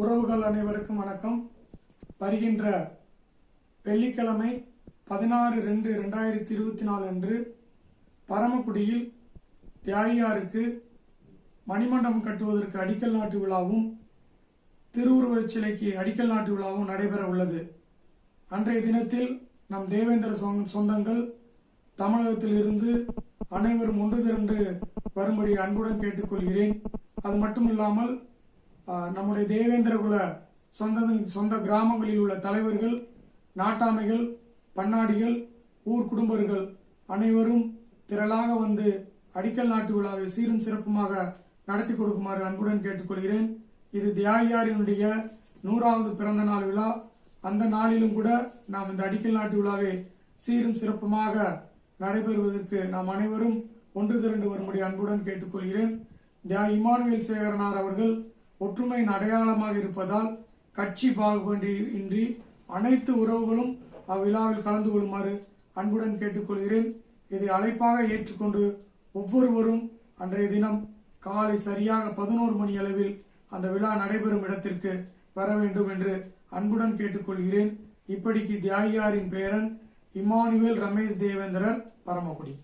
உறவுகள் அனைவருக்கும் வணக்கம். வருகின்ற வெள்ளிக்கிழமை பதினாறு ரெண்டு ரெண்டாயிரத்தி இருபத்தி நாலு அன்று பரமக்குடியில் தியாகியாருக்கு மணிமண்டபம் கட்டுவதற்கு அடிக்கல் நாட்டு விழாவும் திருவுருவச் சிலைக்கு அடிக்கல் நாட்டு விழாவும் நடைபெற உள்ளது. அன்றைய தினத்தில் நம் தேவேந்திர சொந்தங்கள் தமிழகத்தில் இருந்து அனைவரும் ஒன்று திரண்டு வரும்படி அன்புடன் கேட்டுக்கொள்கிறேன். அது மட்டும் இல்லாமல் நம்முடைய தேவேந்திர குல சொந்த சொந்த கிராமங்களில் உள்ள தலைவர்கள் நாட்டாமைகள் பண்ணாடிகள் ஊர் குடும்பர்கள் அனைவரும் திரளாக வந்து அடிக்கல் நாட்டு விழாவை சீரும் சிறப்புமாக நடத்தி கொடுக்குமாறு அன்புடன் கேட்டுக்கொள்கிறேன். இது தியாகியாரினுடைய நூறாவது பிறந்த நாள் விழா. அந்த நாளிலும் கூட நாம் இந்த அடிக்கல் நாட்டு விழாவை சீரும் சிறப்புமாக நடைபெறுவதற்கு நாம் அனைவரும் ஒன்று திரண்டு வரும்படி அன்புடன் கேட்டுக்கொள்கிறேன். தியா இமானுவேல் சேகரனார் அவர்கள் ஒற்றுமையின் அடையாளமாக இருப்பதால் கட்சி பாகுபண்டி இன்றி அனைத்து உறவுகளும் அவ்விழாவில் கலந்து கொள்ளுமாறு அன்புடன் கேட்டுக்கொள்கிறேன். இதை அழைப்பாக ஏற்றுக்கொண்டு ஒவ்வொருவரும் அன்றைய தினம் காலை சரியாக பதினோரு மணி அளவில் அந்த விழா நடைபெறும் இடத்திற்கு வர வேண்டும் என்று அன்புடன் கேட்டுக்கொள்கிறேன். இப்படிக்கு தியாகியாரின் பேரன் இமானுவேல் ரமேஷ் தேவேந்திரர் பரமக்குடி.